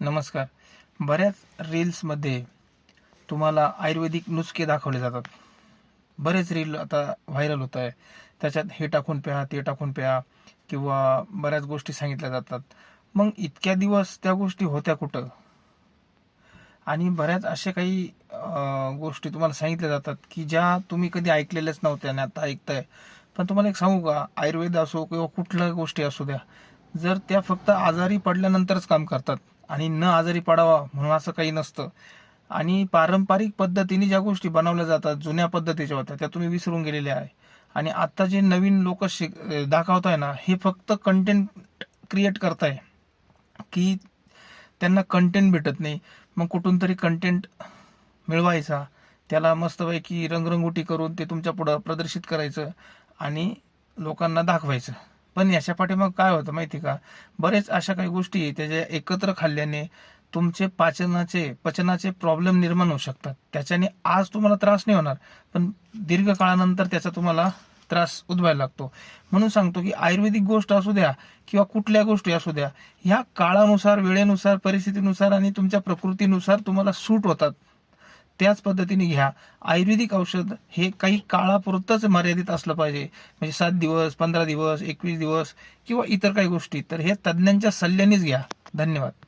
नमस्कार. बऱ्याच रील्समध्ये तुम्हाला आयुर्वेदिक नुसके दाखवले जातात. बरेच रील आता व्हायरल होत आहे. त्याच्यात हे टाकून प्या ते टाकून प्या किंवा बऱ्याच गोष्टी सांगितल्या जातात. मग इतक्या दिवस त्या गोष्टी होत्या कुठं? आणि बऱ्याच अशा काही गोष्टी तुम्हाला सांगितल्या जातात की ज्या तुम्ही कधी ऐकलेल्याच नव्हत्या आणि आता ऐकताय. पण तुम्हाला एक सांगू का? आयुर्वेद असो किंवा कुठल्या गोष्टी असू द्या जर त्या फक्त आजारी पडल्यानंतरच काम करतात. आणि न आजारी पडावा म्हणून असं काही नसतं. आणि पारंपरिक पद्धतीने ज्या गोष्टी बनवल्या जातात जुन्या पद्धतीच्या होत्या त्या तुम्ही विसरून गेलेल्या आहे. आणि आता जे नवीन लोक शिक दाखवताय ना हे फक्त कंटेंट क्रिएट करताय. की त्यांना कंटेंट भेटत नाही. मग कुठून तरी कंटेंट मिळवायचा. त्याला मस्तपैकी रंगरंगोटी करून ते तुमच्या पुढं प्रदर्शित करायचं आणि लोकांना दाखवायचं. पण याच्या पाठीमाग काय होतं माहिती का? बरेच अशा काही गोष्टी त्याच्या एकत्र खाल्ल्याने तुमचे पाचनाचे पचनाचे प्रॉब्लेम निर्माण होऊ शकतात. त्याच्याने आज तुम्हाला त्रास नाही होणार पण दीर्घ काळानंतर त्याचा तुम्हाला त्रास उद्भवायला लागतो. म्हणून सांगतो की आयुर्वेदिक गोष्ट असू द्या किंवा कुठल्या गोष्टी असू द्या ह्या काळानुसार वेळेनुसार परिस्थितीनुसार आणि तुमच्या प्रकृतीनुसार तुम्हाला सूट होतात. त्याच पद्धतीने घ्या. आयुर्वेदिक औषध हे काही काळापुरतंच मर्यादित असलं पाहिजे. म्हणजे सात दिवस पंधरा दिवस एकवीस दिवस किंवा इतर काही गोष्टी. तर हे तज्ज्ञांच्या सल्ल्यानेच घ्या. धन्यवाद.